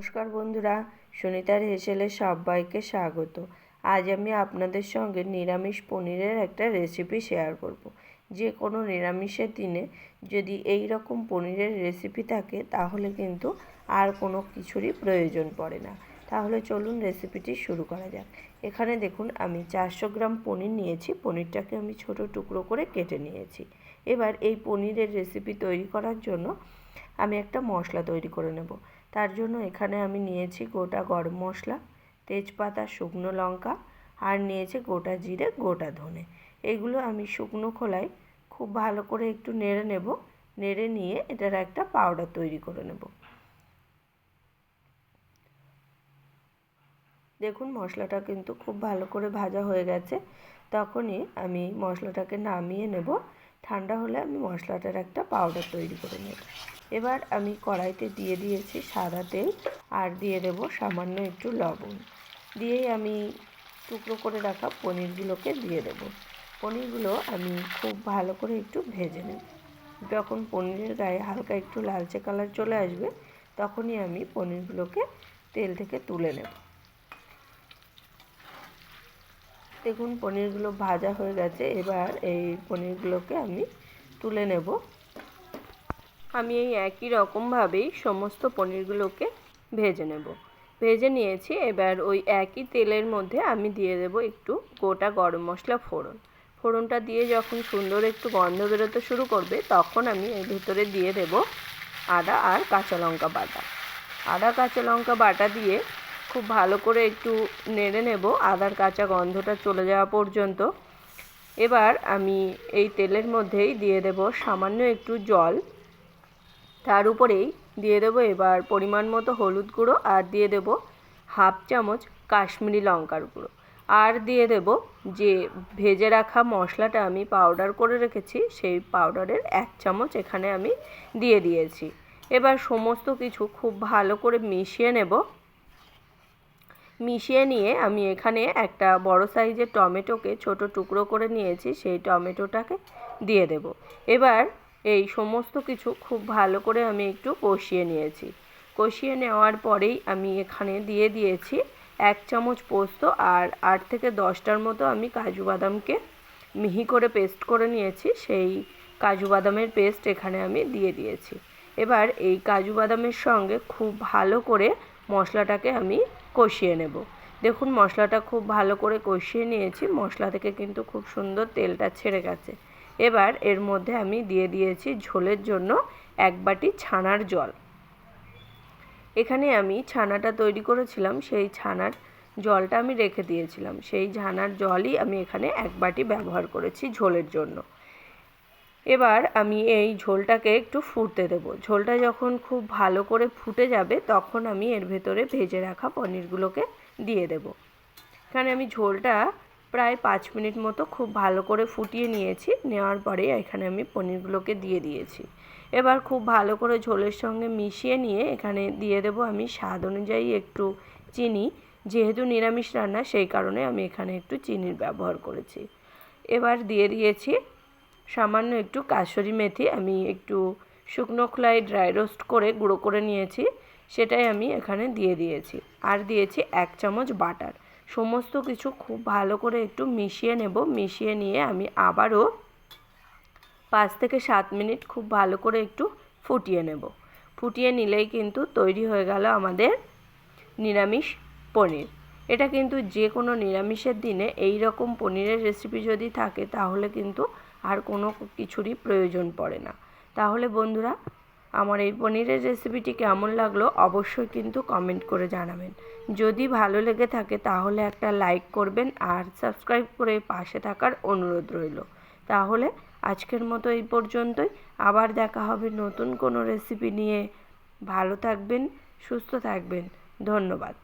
নমস্কার বন্ধুরা সুনিতার হেসেলে সবাইকে স্বাগত। আজ আমি আপনাদের সঙ্গে নিরামিষ পনিরের একটা রেসিপি শেয়ার করব। যে কোনো নিরামিষের দিনে যদি এই রকম পনিরের রেসিপি থাকে, তাহলে কিন্তু আর কোনো কিছুরই প্রয়োজন পড়ে না। তাহলে চলুন রেসিপিটি শুরু করা যাক। এখানে দেখুন, আমি চারশো গ্রাম পনির নিয়েছি। পনিরটাকে আমি ছোট টুকরো করে কেটে নিয়েছি। এবার এই পনিরের রেসিপি তৈরি করার জন্য আমি একটা মশলা তৈরি করে নেব। তার জন্য এখানে আমি নিয়েছি গোটা গরম মশলা, তেজপাতা, শুকনো লঙ্কা আর নিয়েছি গোটা জিরে, গোটা ধনে। এগুলো আমি শুকনো খোলায় খুব ভালো করে একটু নেড়ে নেব, নেড়ে নিয়ে এটার একটা পাউডার তৈরি করে নেব। দেখুন মশলাটা কিন্তু খুব ভালো করে ভাজা হয়ে গেছে, তখনই আমি মশলাটাকে নামিয়ে নেব। ঠান্ডা হলে আমি মশলাটার একটা পাউডার তৈরি করে নেব। এবার আমি কড়াইতে দিয়ে দিয়েছি সাদা তেল আর দিয়ে দেব সামান্য একটু লবণ। দিয়েই আমি টুকরো করে রাখা পনিরগুলোকে দিয়ে দেব। পনিরগুলো আমি খুব ভালো করে একটু ভেজে নেব। যখন পনিরের গায়ে হালকা একটু লালচে কালার চলে আসবে, তখনই আমি পনিরগুলোকে তেল থেকে তুলে নেব। দেখুন, পনিরগুলো ভাজা হয়ে গেছে। এবার এই পনিরগুলোকে আমি তুলে নেব। আমি এই একই রকমভাবেই সমস্ত পনিরগুলোকে ভেজে নেব। ভেজে নিয়েছি, এবার ওই একই তেলের মধ্যে আমি দিয়ে দেব একটু গোটা গরম মশলা ফোড়ন। ফোড়নটা দিয়ে যখন সুন্দর একটু গন্ধ বেরোতে শুরু করবে, তখন আমি এর ভেতরে দিয়ে দেব আদা আর কাঁচা লঙ্কা বাটা। আদা, কাঁচা লঙ্কা বাটা দিয়ে খুব ভালো করে একটু নেড়ে নেব, আদার কাঁচা গন্ধটা চলে যাওয়া পর্যন্ত। এবার আমি এই তেলের মধ্যেই দিয়ে দেব সামান্য একটু জল। তার উপরেই দিয়ে দেব এবার পরিমাণ মতো হলুদ গুঁড়ো আর দিয়ে দেব হাফ চামচ কাশ্মীরি লঙ্কার গুঁড়ো। আর দিয়ে দেব যে ভেজে রাখা মশলাটা আমি পাউডার করে রেখেছি, সেই পাউডারের এক চামচ এখানে আমি দিয়ে দিয়েছি। এবার সমস্ত কিছু খুব ভালো করে মিশিয়ে নেব। মিশিয়ে নিয়ে আমি এখানে একটা বড় সাইজের টমেটোকে ছোট টুকরো করে নিয়েছি, সেই টমেটোটাকে দিয়ে দেব। এবার এই সমস্ত কিছু খুব ভালো করে আমি একটু কষিয়ে নিয়েছি। কষিয়ে নেওয়ার পরেই আমি এখানে দিয়ে দিয়েছি এক চামচ পোস্ত আর আট থেকে দশটার মতো আমি কাজু বাদামকে মিহি করে পেস্ট করে নিয়েছি। সেই কাজু বাদামের পেস্ট এখানে আমি দিয়ে দিয়েছি। এবার এই কাজু বাদামের সঙ্গে খুব ভালো করে মশলাটাকে আমি কষিয়ে নেব। দেখুন, মশলাটা খুব ভালো করে কষিয়ে নিয়েছি। মশলা থেকে কিন্তু খুব সুন্দর তেলটা ছেড়ে গেছে। এবার এর মধ্যে আমি দিয়ে দিয়েছি ঝোলের জন্য এক বাটি ছানার জল। এখানে আমি ছানাটা তৈরি করেছিলাম, সেই ছানার জলটা আমি রেখে দিয়েছিলাম। সেই ছানার জলই আমি এখানে এক বাটি ব্যবহার করেছি ঝোলের জন্য। এবার আমি এই ঝোলটাকে একটু ফুটতে দেব। ঝোলটা যখন খুব ভালো করে ফুটে যাবে, তখন আমি এর ভেতরে ভেজে রাখা পনিরগুলোকে দিয়ে দেব। এখানে আমি ঝোলটা প্রায় পাঁচ মিনিট মতো খুব ভালো করে ফুটিয়ে নিয়েছি। নেওয়ার পরে এখানে আমি পনিরগুলোকে দিয়ে দিয়েছি। এবার খুব ভালো করে ঝোলের সঙ্গে মিশিয়ে নিয়ে এখানে দিয়ে দেব আমি স্বাদ অনুযায়ী একটু চিনি। যেহেতু নিরামিষ রান্না, সেই কারণে আমি এখানে একটু চিনির ব্যবহার করেছি। এবার দিয়ে দিয়েছি সামান্য একটু কাসরি মেথি। আমি একটু শুকনো খোলায় ড্রাই রোস্ট করে গুঁড়ো করে নিয়েছি। সেটাই আমি এখানে দিয়ে দিয়েছি। আর দিয়েছি এক চামচ বাটার। সমস্ত কিছু খুব ভালো করে একটু মিশিয়ে নেব। মিশিয়ে নিয়ে আমি আবারও পাঁচ থেকে সাত মিনিট খুব ভালো করে একটু ফুটিয়ে নেব। ফুটিয়ে নিলেই কিন্তু তৈরি হয়ে গেল আমাদের নিরামিষ পনির। এটা কিন্তু যে কোনো নিরামিষের দিনে এই রকম পনিরের রেসিপি যদি থাকে, তাহলে কিন্তু আর কোনো কিছুরই প্রয়োজন পড়ে না। তাহলে বন্ধুরা আমার এই পনিরের রেসিপিটি কেমন লাগল অবশ্যই কিন্তু কমেন্ট করে জানাবেন। যদি ভালো লেগে থাকে তাহলে একটা লাইক করবেন আর সাবস্ক্রাইব করে পাশে থাকার অনুরোধ রইল। তাহলে আজকের মতো এই পর্যন্তই। আবার দেখা হবে নতুন কোনো রেসিপি নিয়ে। ভালো থাকবেন, সুস্থ থাকবেন। ধন্যবাদ।